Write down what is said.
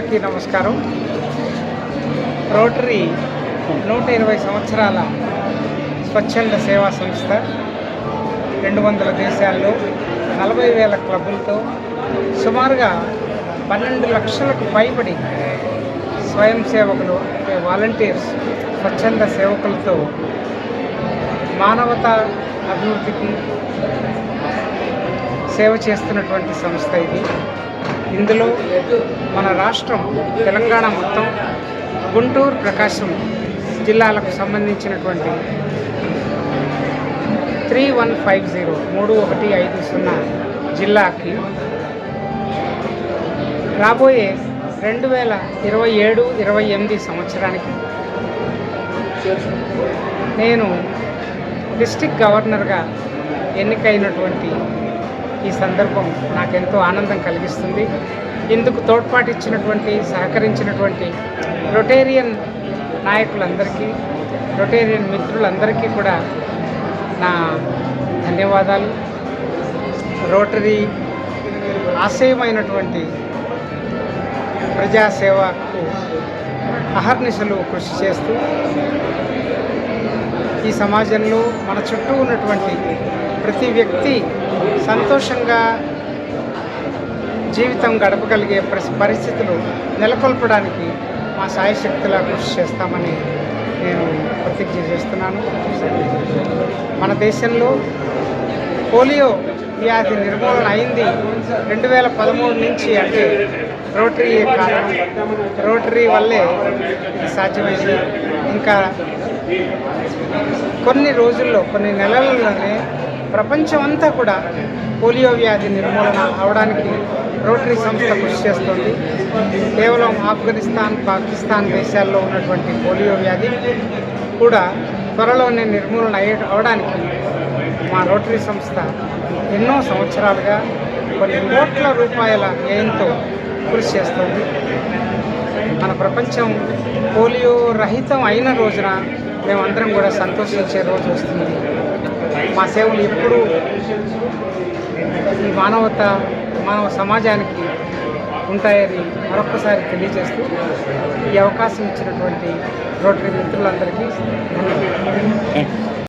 అందరికీ నమస్కారం. రోటరీ నూట ఇరవై సంవత్సరాల స్వచ్ఛంద సేవా సంస్థ రెండు వందల దేశాల్లో నలభై వేల క్లబ్బులతో సుమారుగా పన్నెండు లక్షలకు పైబడి స్వయం సేవకులు అంటే వాలంటీర్స్ స్వచ్ఛంద సేవకులతో మానవతా అభివృద్ధికి సేవ చేస్తున్నటువంటి సంస్థ ఇది. ఇందులో మన రాష్ట్రం తెలంగాణ మొత్తం గుంటూరు ప్రకాశం జిల్లాలకు సంబంధించినటువంటి త్రీ వన్ ఫైవ్ జీరో మూడు ఒకటి ఐదు సున్నా జిల్లాకి రాబోయే రెండు వేల ఇరవై ఏడు ఇరవై ఎనిమిది సంవత్సరానికి నేను డిస్టిక్ గవర్నర్గా ఎన్నికైనటువంటి ఈ సందర్భం నాకెంతో ఆనందం కలిగిస్తుంది. ఇందుకు తోడ్పాటిచ్చినటువంటి సహకరించినటువంటి రొటేరియన్ నాయకులందరికీ రొటేరియన్ మిత్రులందరికీ కూడా నా ధన్యవాదాలు. రోటరీ ఆశయమైనటువంటి ప్రజాసేవకు అహర్నిశలు కృషి చేస్తూ ఈ సమాజంలో మన చుట్టూ ఉన్నటువంటి ప్రతి వ్యక్తి సంతోషంగా జీవితం గడపగలిగే పరిస్థితులు నెలకొల్పడానికి మా సాయశక్తులా కృషి చేస్తామని నేను ప్రతిజ్ఞ చేస్తున్నాను. మన దేశంలో పోలియో వ్యాధి నిర్మూలన అయింది రెండు వేల పదమూడు నుంచి అంటే రోటరీ కారణం? రోటరీ వల్లే సాధ్యమైంది. ఇంకా కొన్ని రోజుల్లో కొన్ని నెలల్లోనే ప్రపంచం అంతా కూడా పోలియో వ్యాధి నిర్మూలన అవడానికి రోటరీ సంస్థ కృషి చేస్తుంది. కేవలం ఆఫ్ఘనిస్తాన్ పాకిస్తాన్ దేశాల్లో ఉన్నటువంటి పోలియో వ్యాధి కూడా త్వరలోనే నిర్మూలన అయ్యే అవడానికి మా రోటరీ సంస్థ ఎన్నో సంవత్సరాలుగా కొన్ని కోట్ల రూపాయల వ్యయంతో కృషి చేస్తుంది. మన ప్రపంచం పోలియో రహితం అయిన రోజున మేమందరం కూడా సంతోషించే రోజు వస్తుంది. మా సేవలు ఎప్పుడూ ఈ మానవత మానవ సమాజానికి ఉంటాయని మరొక్కసారి తెలియజేస్తూ ఈ అవకాశం ఇచ్చినటువంటి రోటరీ మిత్రులందరికీ ధన్యవాదాలు.